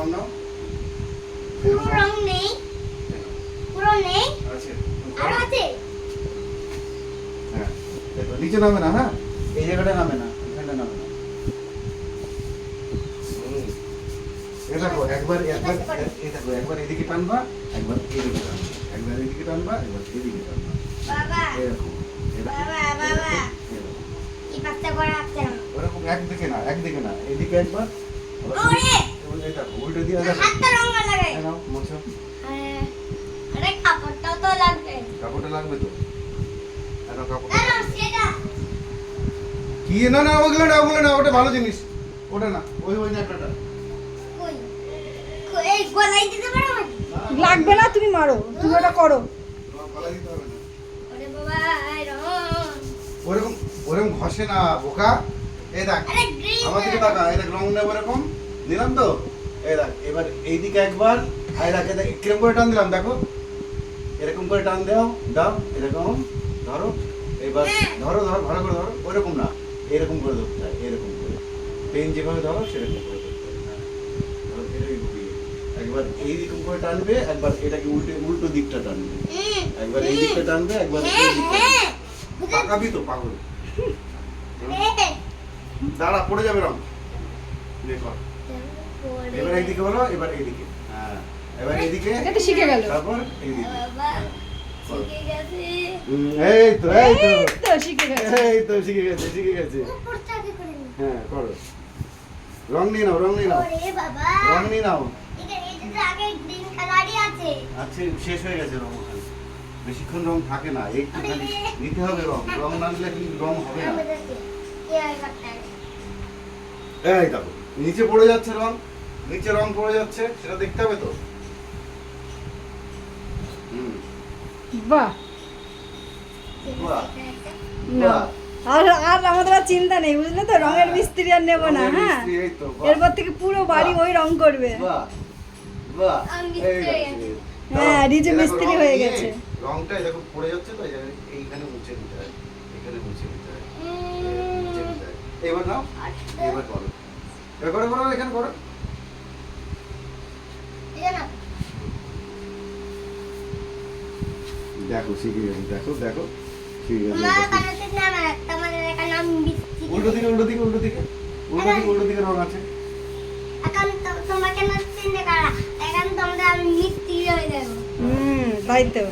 রং নাও পুরো রং নেই পুরো নেই আছে আরও আছে? হ্যাঁ। নিচে নামে না হ্যাঁ? এই জায়গাটা নামে না এখানটা নামে না। দেখো একবার একবার এই দেখো একবার এদিকে টানবা একবার এদিকে টানবা। একবার এদিকে টানবা একবার এদিকে টানবা। বাবা। এরকম এরকম, বাবা, বাবা। এরকম। পাঁচটা করে আসছে না ওরকম একদিকে না একদিকে না এদিকে একবার। ওরে! উল্টো দিয়ে দেখো হাতটা রং লাগাই। নাও মোছো। হ্যাঁ। আরে কাপড়টাও তো লাগবে। কাপড়টা লাগবে তো? এখন কাপড়টা না না সেটা। কি? না না ওগুলো না ওগুলো না ওটা ভালো জিনিস। ওটা না ওই ওই ন্যাকড়াটা। কই? কই, এই গলায় দিতে পারো নাকি? লাগবে না তুমি মারো তুমি ওটা করো। গলা দিতে হবে না। ওরে বাবা ওরকম ওরকম ঘষে না বোকা। এই দেখ আমার দিকে তাকা এই দেখ রং নেব এরকম। দিলাম তো? দেখ এবার এইদিকে একবার আর দেখ এই দেখ, কীরকম করে টান দিলাম দেখো। এরকম করে টান দাও দাও এরকম ধরো এবার ধরো ধরো ভালো করে ধরো ওরকম না এরকম করে ধরতে হয় এরকম করে। পেন যেভাবে ধরো সেরকম করে ধরতে হয়। হ্যাঁ। একবার এইরকম করে টানবে একবার এটাকে উল্টে উল্টো দিকটা টানবে। একবার এই দিকটা টানবে একবার এই হ্যাঁ দিকটা হ্যাঁ। তো পাগল। হ্যাঁ। দাঁড়া পড়ে যাবে রং। কর। এবার এইদিকে বলো এবার এইদিকে। হ্যাঁ। এবার এইদিকে এটা শিখে গেল। তারপর এইদিকে। এই তো এই তো। শিখে গেছে। এই তো শিখে গেছে শিখে গেছে। হ্যাঁ করো। রং নিয়ে নাও রং নিয়ে নাও। রং নিয়ে নাও। আচ্ছা শেষ হয়ে গেছে রং ওখানে। বেশিক্ষণ রং থাকে না একটুখানি নিতে হবে রং। রং না নিলে কিন্তু রং হবে না। এই দেখো নিচে পড়ে যাচ্ছে রং। নিচে রং পড়ে যাচ্ছে সেটা দেখতে হবে তো? হুম। বাহ। বাহ। না। আর আর আমাদের আর চিন্তা নেই বুঝলে তো? রঙের মিস্ত্রি আর নেব না হ্যাঁ? মিস্ত্রি। এরপর থেকে পুরো বাড়ি ওই রং করবে। হয়ে হ্যাঁ, রিজু মিস্ত্রি হয়ে গেছে। রংটা দেখো পড়ে যাচ্ছে তো এইখানে মুছে হয় এখানে মুছে নিতে হয় উম, মুছে নিতে। এবার নাও আচ্ছা। এবার করো। এবার করো করো এখানে করো এটা না দেখো শিখে গেছে দেখো? দেখো শিখে গেছে মানে একটা নাম বিস্তি উল্টো দিকে উল্টো দিকে উল্টো দিকে। উল্টো দিকে উল্টো দিকে রং আছে। এখন তোমাকে না চিনতে এখন তোমরা আমি মিস্ত্রি হয়ে যাব। হুম তাই তো